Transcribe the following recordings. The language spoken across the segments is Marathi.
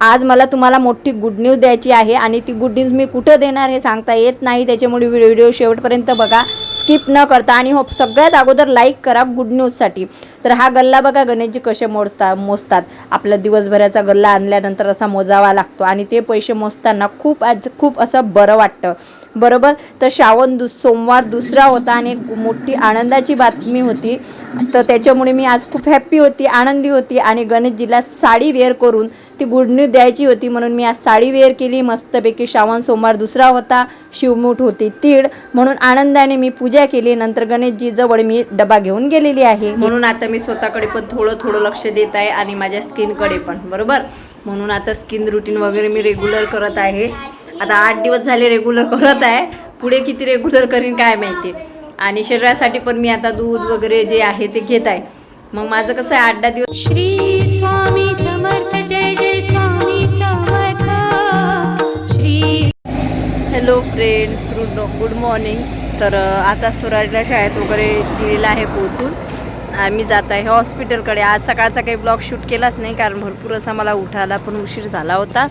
आज मला तुम्हाला मोठी गुड न्यूज द्यायची आहे आणि ती गुड न्यूज मी कुठं देणार हे सांगता येत नाही. त्याच्यामुळे व्हिडिओ शेवटपर्यंत बघा. स्किप न करता आणि हो सगळ्यात अगोदर लाईक करा गुड न्यूजसाठी तर हा गल्ला बघा गणेशजी कसे मोडता मोजतात. आपला दिवसभराचा गल्ला आणल्यानंतर असा मोजावा लागतो आणि ते पैसे मोजताना खूप आज खूप असं बरं वाटतं. बरोबर? तर श्रावण दुस सोमवार दुसरा होता आणि एक मोठी आनंदाची बातमी होती. तर त्याच्यामुळे मी आज खूप हॅप्पी होती आनंदी होती आणि गणेशजीला साडी वेअर करून ती गुड न्यूज द्यायची होती. म्हणून मी आज साडी वेअर केली. मस्तपैकी श्रावण सोमवार दुसरा होता. शिवमूठ होती तीळ म्हणून आनंदाने मी पूजा केली. नंतर गणेशजी जवळ मी डबा घेऊन गेलेली आहे. म्हणून आता मी स्वतःकडे पण थोडं थोडं लक्ष देत आहे आणि माझ्या स्किनकडे पण. बरोबर? म्हणून आता स्किन रुटीन वगैरे मी रेग्युलर करत आहे. आता आठ दिवस झाले रेग्युलर करत आहे. पुढे किती रेग्युलर करीन काय माहिती. आणि शरीरासाठी पण मी आता दूध वगैरे जे आहे ते घेत आहे. मग माझं कसं आहे आठ दहा दिवस श्री स्वामी समर्थ जय जय Swami Samarth. Shri hello friends good good morning तर आता स्वराजला शाळेत वगैरे दिलेलं आहे पोचून आम्ही जात आहे हॉस्पिटलकडे आज सकाळचा काही ब्लॉग शूट केलाच नाही कारण भरपूर असा मला उठायला पण उशीर झाला होता.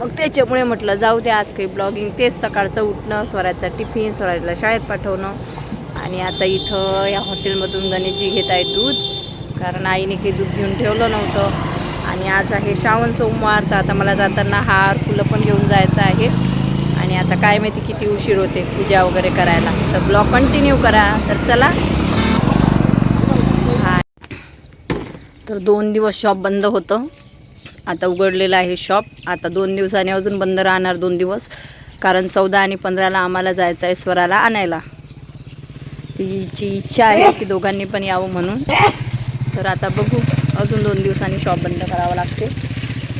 मग त्याच्यामुळे म्हटलं जाऊ दे आज काही ब्लॉगिंग तेच सकाळचं उठणं स्वराजचा टिफिन स्वराजला शाळेत पाठवणं. आणि आता इथं या हॉटेलमधून गणेशजी घेत आहे दूध. कारण आईने काही दूध घेऊन ठेवलं नव्हतं. आणि आज आहे श्रावण सोमवार तर आता मला जाताना हार फुलं पण घेऊन जायचं आहे. आणि आता काय माहिती किती उशीर होते पूजा वगैरे करायला. तर ब्लॉग कंटिन्यू करा. तर चला. तर दोन दिवस शॉप बंद होतं. आता उघडलेलं आहे शॉप आता दोन दिवसांनी अजून बंद राहणार दोन दिवस. कारण चौदा आणि पंधराला आम्हाला जायचं आहे स्वराला आणायला. तिची इच्छा आहे की दोघांनी पण यावं म्हणून. तर आता बघू. अजून दोन दिवसांनी शॉप बंद करावं लागते.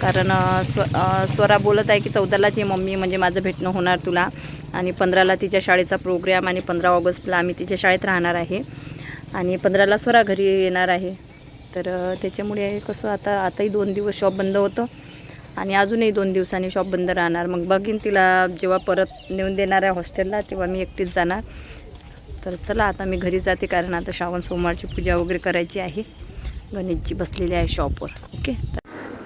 कारण स्व स्वरा बोलत आहे की चौदालाच ये मम्मी म्हणजे माझं भेटणं होणार तुला. आणि पंधराला तिच्या शाळेचा प्रोग्राम आणि पंधरा ऑगस्टला आम्ही तिच्या शाळेत राहणार आहे. आणि पंधराला स्वरा घरी येणार आहे. तर त्याच्यामुळे कसं आता आताही दोन दिवस शॉप बंद होतं आणि अजूनही दोन दिवसांनी शॉप बंद राहणार. मग बघीन तिला जेव्हा परत नेऊन देणार आहे हॉस्टेलला तेव्हा मी एकटीच जाणार. तर चला आता मी घरी जाते कारण आता श्रावण सोमवारची पूजा वगैरे करायची आहे. गणेशजी बसलेली आहे शॉपवर ओके?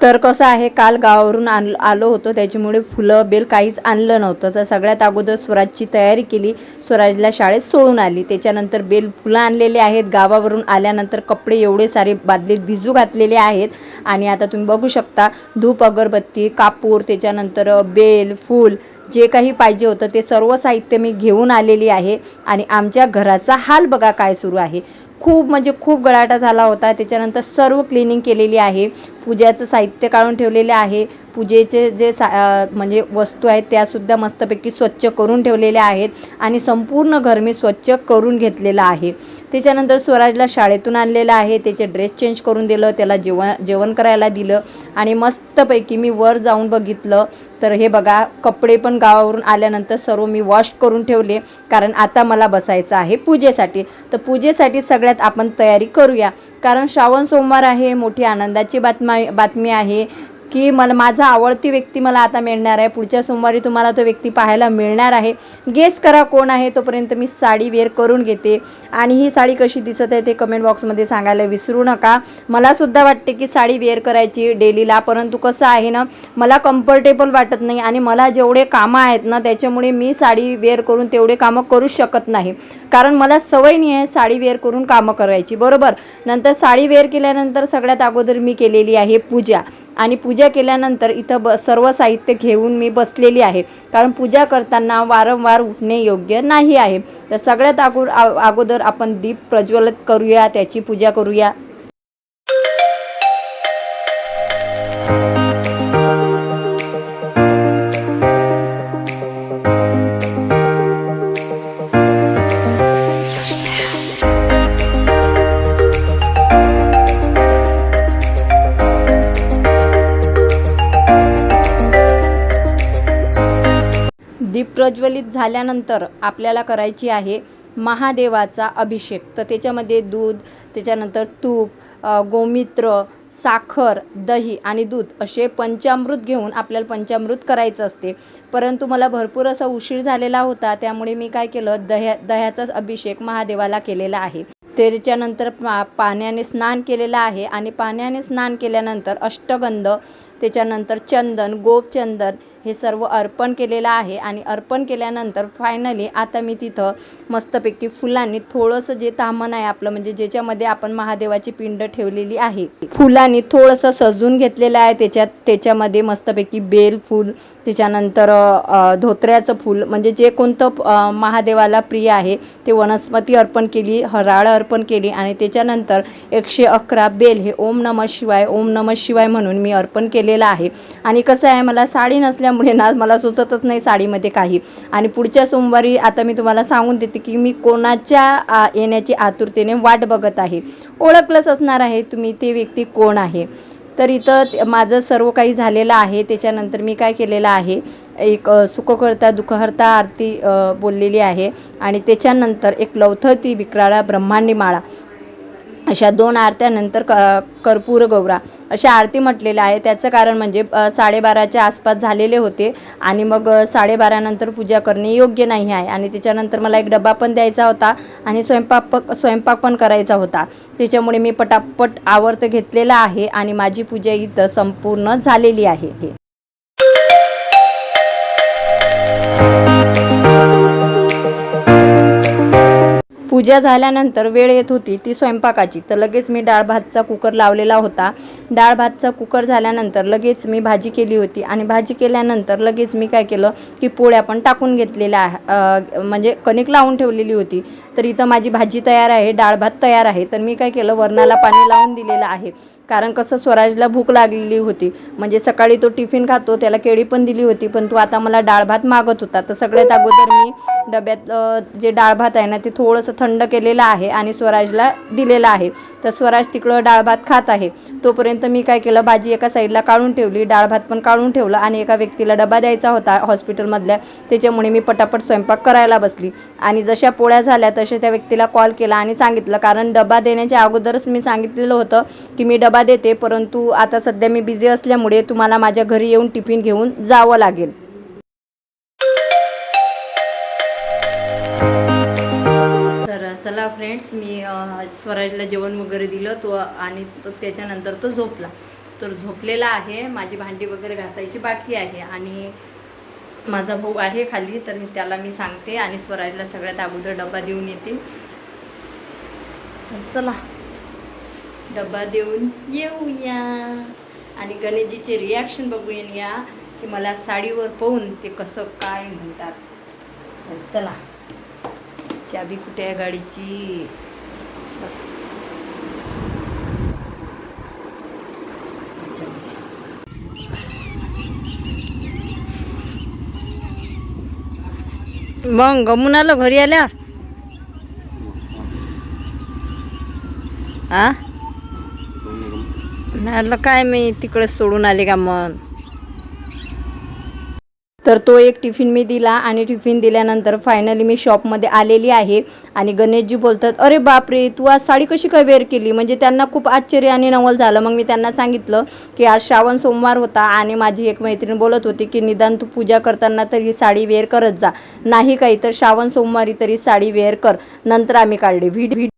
तर कसं आहे काल गावावरून आण आलो होतो. त्याच्यामुळे फुलं बेल काहीच आणलं नव्हतं. तर सगळ्यात अगोदर स्वराजची तयारी केली. स्वराजला शाळेत सोडून आली. त्याच्यानंतर बेल फुलं आणलेले आहेत. गावावरून आल्यानंतर कपडे एवढे सारे बादलीत भिजू घातलेले आहेत. आणि आता तुम्ही बघू शकता धूप अगरबत्ती कापूर त्याच्यानंतर बेल फूल जे काही पाहिजे होतं ते सर्व साहित्य मी घेऊन आलेली आहे. आणि आमच्या घराचा हाल बघा काय सुरू आहे. खूप म्हणजे खूप गळाटा झाला होता. त्याच्यानंतर सर्व क्लिनिंग केलेली आहे. पूजाचं साहित्य काढून ठेवलेले आहे. पूजेचे जे सा म्हणजे वस्तू आहेत त्यासुद्धा मस्तपैकी स्वच्छ करून ठेवलेल्या आहेत आणि संपूर्ण घर मी स्वच्छ करून घेतलेलं आहे. त्याच्यानंतर स्वराजला शाळेतून आणलेलं आहे. त्याचे ड्रेस चेंज करून दिलं त्याला जेवण जेवण करायला दिलं आणि मस्तपैकी मी वर जाऊन बघितलं. तर हे बघा कपडे पण गावावरून आल्यानंतर सर्व मी वॉश करून ठेवले कारण आता मला बसायचं आहे पूजेसाठी. तर पूजेसाठी सगळ्यात आपण तयारी करूया. कारण श्रावण सोमवार आहे मोठी आनंदाची बातमा बातमी आहे. की मला माझा आवडती व्यक्ती मला आता मिळणार आहे. पुढच्या सोमवारी तुम्हाला तो व्यक्ती पाहायला मिळणार आहे. गेस करा कोण आहे तोपर्यंत मी साडी वेअर करून घेते. आणि ही साडी कशी दिसत आहे ते कमेंट बॉक्समध्ये सांगायला विसरू नका. मलासुद्धा वाटते की साडी वेअर करायची डेलीला परंतु कसं आहे ना मला कम्फर्टेबल वाटत नाही आणि मला जेवढे कामं आहेत ना त्याच्यामुळे मी साडी वेअर करून तेवढे कामं करू शकत नाही. कारण मला सवय नाही आहे साडी वेअर करून कामं करायची बरोबर? नंतर साडी वेअर केल्यानंतर सगळ्यात अगोदर मी केलेली आहे पूजा. आणि पूजा केल्यानंतर इथं ब सर्व साहित्य घेऊन मी बसलेली आहे. कारण पूजा करताना वारंवार उठणे योग्य नाही आहे. तर सगळ्यात अगो आ- अगोदर आपण दीप प्रज्वलित करूया त्याची पूजा करूया. प्रज्वलित झाल्यानंतर आपल्याला करायची आहे महादेवाचा अभिषेक. तर त्याच्यामध्ये दूध त्याच्यानंतर तूप गोमित्र साखर दही आणि दूध असे पंचामृत घेऊन आपल्याला पंचामृत करायचं असते. परंतु मला भरपूर असा उशीर झालेला होता त्यामुळे मी काय केलं दह्या दह्याचाच अभिषेक महादेवाला केलेला आहे. त्याच्यानंतर पा पाण्याने स्नान केलेलं आहे आणि पाण्याने स्नान केल्यानंतर अष्टगंध त्याच्यानंतर चंदन गोपचंदन हे सर्व अर्पण केलेलं आहे आणि अर्पण केल्यानंतर फायनली आता मी तिथं मस्तपैकी फुलांनी थोडंसं जे तामण आहे आपलं म्हणजे ज्याच्यामध्ये आपण महादेवाची पिंड ठेवलेली आहे फुलांनी थोडंसं सजून घेतलेलं आहे. त्याच्यात त्याच्यामध्ये मस्तपैकी बेल फूल त्याच्यानंतर धोत्र्याचं फूल म्हणजे जे कोणतं महादेवाला प्रिय आहे ते वनस्पती अर्पण केली हराळ अर्पण केली आणि त्याच्यानंतर एकशे अकरा बेल हे ओम नमः शिवाय ओम नमः शिवाय म्हणून मी अर्पण केलेलं आहे. आणि कसं आहे मला साडी नसल्यामुळे ना मला सुचतच नाही साडीमध्ये काही. आणि पुढच्या सोमवारी आता मी तुम्हाला सांगून देते की मी कोणाच्या येण्याची आतुरतेने वाट बघत आहे. ओळखलंच असणार आहे तुम्ही ते व्यक्ती कोण आहे. तर इथं माझं सर्व काही झालेलं आहे. त्याच्यानंतर मी काय केलेलं आहे एक सुखकर्ता दुःखहर्ता आरती बोललेली आहे. आणि त्याच्यानंतर एक लवथती विक्राळा ब्रह्मांडी माळा. अशा दोन आरत्यानंतर क कर्पूर गौरा अशा आरती म्हटलेल्या आहे. त्याचं कारण म्हणजे साडेबाराच्या आसपास झालेले होते आणि मग साडेबारानंतर पूजा करणे योग्य नाही आहे. आणि त्याच्यानंतर मला एक डबा पण द्यायचा होता आणि स्वयंपाक प स्वयंपाक पण करायचा होता. त्याच्यामुळे मी पटापट आवर्त घेतलेला आहे आणि माझी पूजा इथं संपूर्ण झालेली आहे पूजा झाल्यानंतर वेळ येत होती ती स्वयंपाकाची. तर लगेच मी डाळ भातचा कुकर लावलेला होता. डाळ भातचा कुकर झाल्यानंतर लगेच मी भाजी केली होती आणि भाजी केल्यानंतर लगेच मी काय केलं की पोळ्या पण टाकून घेतलेल्या म्हणजे कणिक लावून ठेवलेली होती. तर इथं माझी भाजी तयार आहे डाळ भात तयार आहे. तर मी काय केलं वरणाला पाणी लावून दिलेलं आहे. कारण कसं स्वराजला भूक लागलेली होती. म्हणजे सकाळी तो टिफिन खातो त्याला केळी पण दिली होती पण तो आता मला डाळ भात मागत होता. तर सगळ्यात अगोदर मी डब्यात जे डाळ भात आहे ना ते थोडंसं थंड केलेलं आहे आणि स्वराजला दिलेलं आहे. तर स्वराज तिकडं डाळ भात खात आहे. तोपर्यंत मी काय केलं भाजी एका साईडला काढून ठेवली डाळ भात पण काढून ठेवलं आणि एका व्यक्तीला डबा द्यायचा होता हॉस्पिटलमधल्या. त्याच्यामुळे मी पटापट स्वयंपाक करायला बसली. आणि जशा पोळ्या झाल्या तसे त्या व्यक्तीला कॉल केला आणि सांगितलं. कारण डबा देण्याच्या अगोदरच मी सांगितलेलं होतं की मी डबा देते परंतु आता सध्या मी बिझी असल्यामुळे तुम्हाला माझ्या घरी येऊन टिफिन घेऊन जावं लागेल. तर चला फ्रेंड्स मी स्वराजला जेवण वगैरे दिलं तो आणि तो त्याच्यानंतर तो झोपला. तर झोपलेला आहे माझी भांडी वगैरे घासायची बाकी आहे आणि माझा भाऊ आहे खाली तर मी त्याला मी सांगते आणि स्वराजला सगळ्यात अगोदर डबा देऊन येते. तर चला. डबा देऊन येऊया. आणि गणेशजीचे रिॲक्शन बघून या की मला साडीवर पाहून ते कसं काय म्हणतात. तर चला. चाबी कुठे आहे गाडीची? मग गमून आलं घरी आल्या आ? म्हणलं काय मी तिकडे सोडून आले का मग? तर तो एक टिफिन मी दिला आणि टिफिन दिल्यानंतर फायनली मी शॉपमध्ये आलेली आहे. आणि गणेशजी बोलतात अरे बापरे तू आज साडी कशी काय वेअर केली? म्हणजे त्यांना खूप आश्चर्य आणि नवल झालं. मग मी त्यांना सांगितलं की आज श्रावण सोमवार होता आणि माझी एक मैत्रीण बोलत होती की निदान तू पूजा करताना तरी साडी वेअर करत जा. नाही काही तर श्रावण सोमवारी तरी साडी वेअर कर. नंतर आम्ही काढले. व्हिडिओ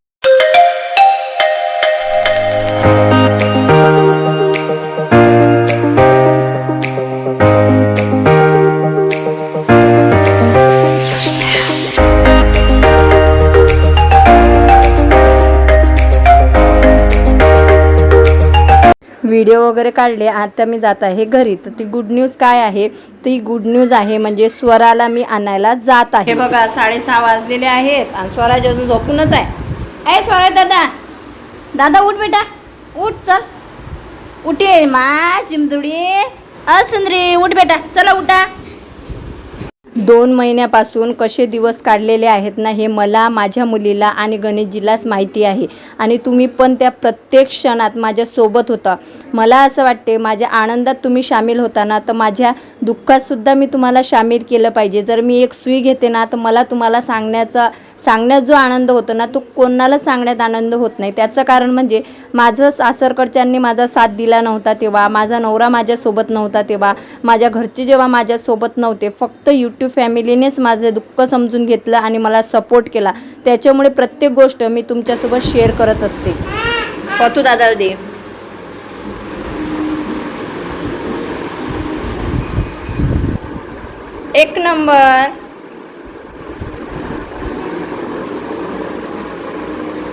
व्हिडिओ वगैरे काढले आता मी जात आहे घरी. तर ती गुड न्यूज काय आहे? ती गुड न्यूज आहे म्हणजे स्वराला मी आणायला जात आहे. हे बघा साडेसहा वाजलेले आहेत आणि स्वराज अजून झोपूनच आहे. ए स्वराज दादा! दादा उठ बेटा. उठ चल. उठे मा चिमदुडी. अ सुंदरी उठ बेटा. चला उठा. दोन महिन्यापासून कसे दिवस काढलेले आहेत ना हे मला माझ्या मुलीला आणि गणेशजीलाच माहिती आहे. आणि तुम्ही पण त्या प्रत्येक क्षणात माझ्यासोबत होता. मला असं वाटते माझ्या आनंदात तुम्ही सामील होता ना तर माझ्या दुःखातसुद्धा मी तुम्हाला सामील केलं पाहिजे. जर मी एक सुई घेते ना तर मला तुम्हाला सांगण्याचा सांगण्यात जो आनंद होतो ना तो कोणाला सांगण्यात आनंद होत नाही. त्याचं कारण म्हणजे माझं सासरकडच्यांनी माझा साथ दिला नव्हता तेव्हा माझा नवरा माझ्यासोबत नव्हता तेव्हा माझ्या घरचे जेव्हा माझ्यासोबत नव्हते फक्त यूट्यूब फॅमिलीनेच माझं दुःख समजून घेतलं आणि मला सपोर्ट केला. त्याच्यामुळे प्रत्येक गोष्ट मी तुमच्यासोबत शेअर करत असते. पतू दादा दे एक नंबर.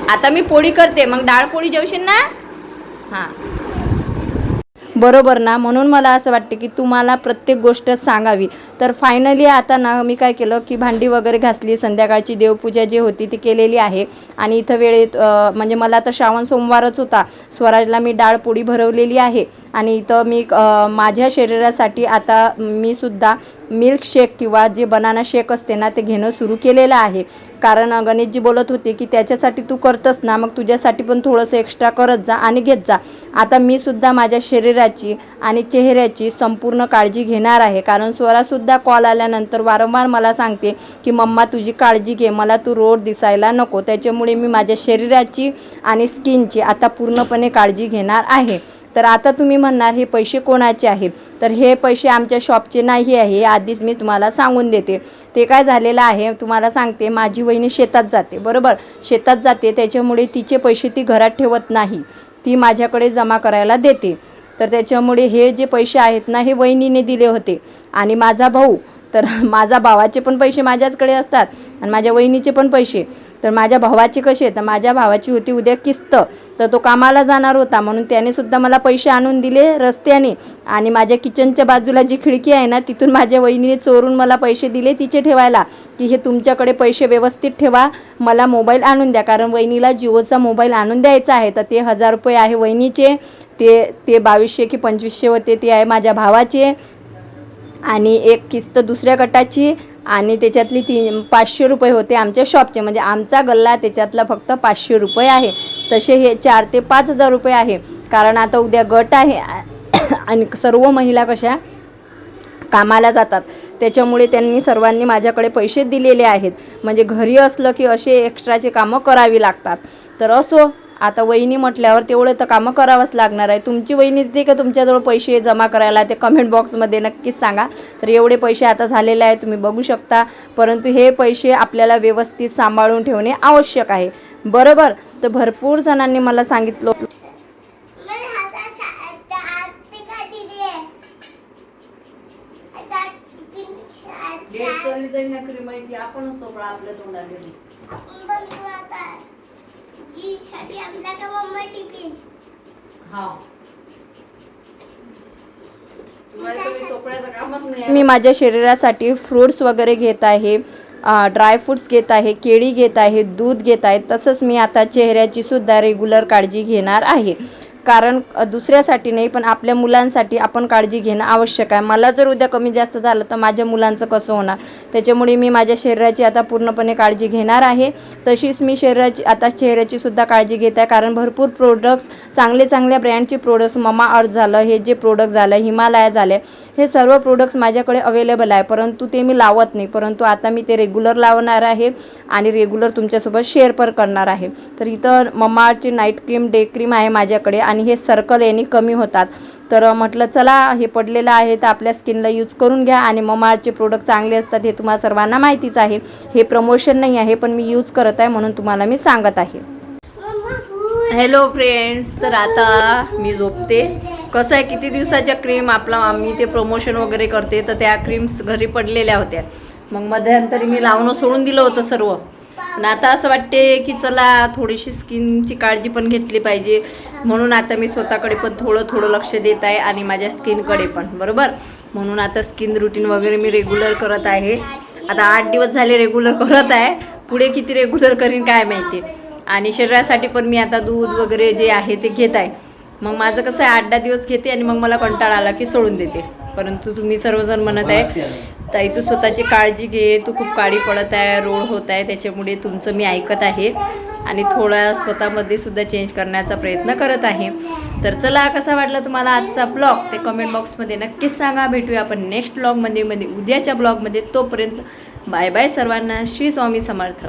आता मी पोळी करते मग डाळ पोळी जेवशील ना? हां. बरोबर ना म्हणून मला असं वाटते की तुम्हाला प्रत्येक गोष्ट सांगावी. तर फायनली आता ना मी काय केलं की भांडी वगैरे घासली संध्याकाळची देवपूजा जी होती ती केलेली आहे. आणि इथं वेळेत म्हणजे मला तर श्रावण सोमवारच होता. स्वराजला मी डाळ पोळी भरवलेली आहे. आणि इथं मी माझ्या शरीरासाठी आता मी सुद्धा मिल्क शेक किंवा जे बनाना शेक असते ना ते घेणं सुरू केलेलं आहे. कारण गणेशजी बोलत होते की त्याच्यासाठी तू करतस ना मग तुझ्यासाठी पण थोडंसं एक्स्ट्रा करत जा आणि घेत जा. आता मी सुद्धा माझ्या शरीराची आणि चेहऱ्याची संपूर्ण काळजी घेणार आहे. कारण स्वरासुद्धा कॉल आल्यानंतर वारंवार मला सांगते की मम्मा तुझी काळजी घे मला तू रोड दिसायला नको. त्याच्यामुळे मी माझ्या शरीराची आणि स्किनची आता पूर्णपणे काळजी घेणार आहे. तर आता तुम्ही म्हणणार हे पैसे कोणाचे आहे तर हे पैसे आमच्या शॉपचे नाही आहे हे आधीच मी तुम्हाला सांगून देते. ते काय झालेलं आहे तुम्हाला सांगते माझी वहिनी शेतात जाते बरोबर? शेतात जाते त्याच्यामुळे तिचे पैसे ती घरात ठेवत नाही. ती माझ्याकडे जमा करायला देते. तर त्याच्यामुळे हे जे पैसे आहेत ना हे वहिनीने दिले होते. आणि माझा भाऊ तर माझा भावाचे पण पैसे माझ्याचकडे असतात आणि माझ्या वहिनीचे पण पैसे. तर माझ्या भावाचे कसे तर माझ्या भावाची होती उद्या किस्त. तर तो कामाला जाणार होता. म्हणून त्याने सुद्धा मला पैसे आणून दिले रस्त्याने. आणि माझ्या किचनच्या बाजूला जी खिडकी आहे ना तिथून माझ्या वहिनीने चोरून मला पैसे दिले तिचे ठेवायला. की हे तुमच्याकडे पैसे व्यवस्थित ठेवा मला मोबाईल आणून द्या. कारण वहिनीला जिओचा मोबाईल आणून द्यायचा आहे तर ते हजार रुपये आहे वहिनीचे. ते ते बावीसशे की पंचवीसशे होते ते आहे माझ्या भावाचे. आणि एक किस्त दुसऱ्या गटाची. आणि त्याच्यातली तीन पाचशे रुपये होते आमच्या शॉपचे. म्हणजे आमचा गल्ला त्याच्यातला फक्त पाचशे रुपये आहे. तसे हे चार ते पाच हजार रुपये आहे. कारण आता उद्या गट आहे आणि सर्व महिला कशा कामाला जातात. त्याच्यामुळे त्यांनी सर्वांनी माझ्याकडे पैसे दिलेले आहेत. म्हणजे घरी असलं की असे एक्स्ट्राचे कामं करावी लागतात. तर असो आता वहिनी म्हटल्यावर तेवढं तर कामं करावंच लागणार आहे. तुमची वहिनी देते का तुमच्याजवळ पैसे जमा करायला? ते कमेंट बॉक्समध्ये नक्कीच सांगा. तर एवढे पैसे आता झालेले आहे तुम्ही बघू शकता. परंतु हे पैसे आपल्याला व्यवस्थित सांभाळून ठेवणे आवश्यक आहे. बरोबर. तर भरपूर जणांनी मला सांगितलं है मी माझ्या शरीरासाठी फ्रूट्स वगैरे घेत आहे. ड्रायफ्रूट्स घेत आहे केळी घेत आहे दूध घेत आहे तसंच मी आता चेहऱ्याची सुद्धा रेग्युलर काळजी घेणार आहे. कारण दुसऱ्यासाठी नाही पण आपल्या मुलांसाठी आपण काळजी घेणं आवश्यक आहे. मला जर उद्या कमी जास्त झालं तर माझ्या मुलांचं कसं होणार? त्याच्यामुळे मी माझ्या शरीराची आता पूर्णपणे काळजी घेणार आहे. तशीच मी शरीराची आता चेहऱ्याची सुद्धा काळजी घेत आहे कारण भरपूर प्रोडक्ट्स चांगले चांगल्या ब्रँडचे प्रोडक्ट्स ममा अर्थ झालं हे जे प्रोडक्ट झालं हिमालया झाले हे सर्व प्रोडक्ट्स माझ्याकडे अवेलेबल आहे. परंतु ते मी लावत नाही. परंतु आता मी ते रेग्युलर लावणार आहे आणि रेग्युलर तुमच्यासोबत शेअर पण करणार आहे. तर इथं ममाअर्थची नाईट क्रीम डे क्रीम आहे माझ्याकडे आणि हे सर्कल यांनी कमी होतात. तर म्हटलं चला हे पडलेलं आहे तर आपल्या स्किनला यूज करून घ्या आणि ममाअर्थचे प्रोडक्ट चांगले असतात हे तुम्हाला सर्वांना माहितीच आहे. हे प्रमोशन नाही आहे पण मी यूज करत आहे म्हणून तुम्हाला मी सांगत आहे. हॅलो फ्रेंड्स तर आता मी झोपते. कसं आहे किती दिवसाच्या क्रीम आपला मी ते प्रमोशन वगैरे करते तर त्या क्रीम्स घरी पडलेल्या होत्या. मग मध्यंतरी मी लावणं सोडून दिलं होतं सर्व. पण आता असं वाटते की चला थोडीशी स्किनची काळजी पण घेतली पाहिजे. म्हणून आता मी स्वतःकडे पण थोडं थोडं लक्ष देत आहे आणि माझ्या स्किनकडे पण बरोबर? म्हणून आता स्किन रुटीन वगैरे मी रेग्युलर करत आहे. आता आठ दिवस झाले रेग्युलर करत आहे. पुढे किती रेग्युलर करीन काय माहिती? आणि शरीरासाठी पण मी आता दूध वगैरे जे आहे ते घेत आहे. मग माझं कसं आहे आठ दहा दिवस घेते आणि मग मला कंटाळा आला की सोडून देते. परंतु तुम्ही सर्वजण म्हणत आहे ताई तू स्वतःची काळजी घे तू खूप काळी पडत आहे रोड होत आहे त्याच्यामुळे तुमचं मी ऐकत आहे. आणि थोडा स्वतःमध्ये सुद्धा चेंज करण्याचा प्रयत्न करत आहे. तर चला कसा वाटला तुम्हाला आजचा ब्लॉग ते कमेंट बॉक्समध्ये नक्कीच सांगा. भेटूया आपण नेक्स्ट ब्लॉगमध्ये मध्ये उद्याच्या ब्लॉगमध्ये तोपर्यंत बाय बाय सर्वांना. श्री स्वामी समर्थ.